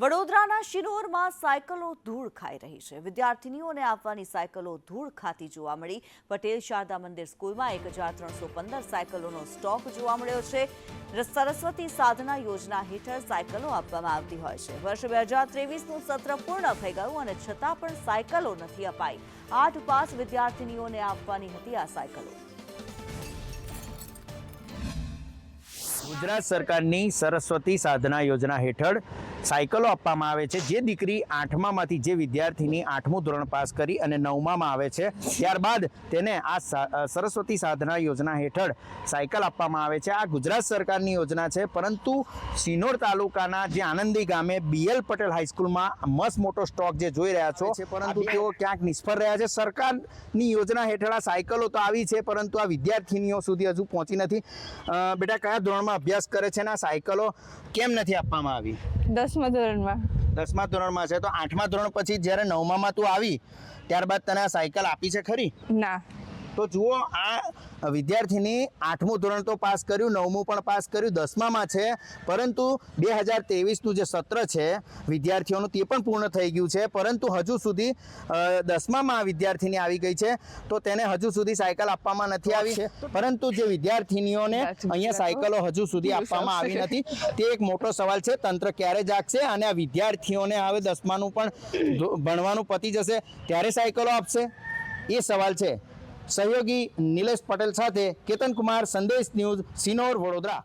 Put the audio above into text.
વડોદરાના શિનોરમાં સાયકલો ધૂળ ખાઈ રહી છે. વિદ્યાર્થીનીઓને આપવાની સાયકલો ધૂળ ખાતી જોવા મળી. પટેલ શારદા મંદિર સ્કૂલમાં એક હજાર ત્રણસો પંદર સાયકલોનો સ્ટોક જોવા મળ્યો છે. સરસ્વતી સાધના યોજના હેઠળ સાયકલો આપવામાં આવતી હોય છે. વર્ષ બે હજાર ત્રેવીસનું સત્ર પૂર્ણ થઈ ગયું અને છતાં પણ સાયકલો નથી અપાઈ. આઠ પાસ વિદ્યાર્થીનીઓને આપવાની હતી આ સાયકલો. ગુજરાત સરકારની સરસ્વતી સાધના યોજના હેઠળ સાયકલો આપવામાં આવે છે. જે દીકરી આઠમામાંથી જે વિદ્યાર્થીની આઠમું ધોરણ પાસ કરી અને નવમામાં આવે છે ત્યારબાદ તેને આ સા- સરસ્વતી સાધના યોજના હેઠળ સાયકલ આપવામાં આવે છે. આ ગુજરાત સરકારની યોજના છે પરંતુ સિનોર તાલુકાના જે આનંદી ગામે બીએલ પટેલ હાઈસ્કૂલમાં મસ્ત મોટો સ્ટોક જે જોઈ રહ્યા છો પરંતુ તેઓ ક્યાંક નિષ્ફળ રહ્યા છે. સરકારની યોજના હેઠળ આ સાયકલો તો આવી છે પરંતુ આ વિદ્યાર્થીનીઓ સુધી હજુ પહોંચી નથી. અ, બેટા કયા ધોરણમાં અભ્યાસ કરે છે અને આ સાયકલો કેમ નથી આપવામાં આવી? દસમા ધોરણમાં? દસમા ધોરણમાં છે. તો આઠમા ધોરણ પછી જ્યારે નવમામાં તું આવી ત્યારબાદ તને આ સાયકલ આપી છે ખરી? ના. તો જુઓ આ વિદ્યાર્થીની આઠમું ધોરણ તો પાસ કર્યું નવમું પણ પાસ કર્યું દસમામાં છે. પરંતુ બે હજાર તેવીસનું જે સત્ર છે વિદ્યાર્થીઓનું તે પણ પૂર્ણ થઈ ગયું છે. પરંતુ હજુ સુધી દસમામાં આ વિદ્યાર્થીની આવી ગઈ છે તો તેને હજુ સુધી સાયકલ આપવામાં નથી આવી. છે. પરંતુ જે વિદ્યાર્થીનીઓને અહીંયા સાયકલો હજુ સુધી આપવામાં આવી નથી. તે એક મોટો સવાલ છે તંત્ર ક્યારે જાગશે અને આ વિદ્યાર્થીઓને હવે દસમાનું પણ ભણવાનું પતી જશે ત્યારે સાયકલો આપશે? એ સવાલ છે. સહયોગી નિલેશ પટેલ સાથે કેતન કુમાર સંદેશ ન્યૂઝ સિનોર વડોદરા.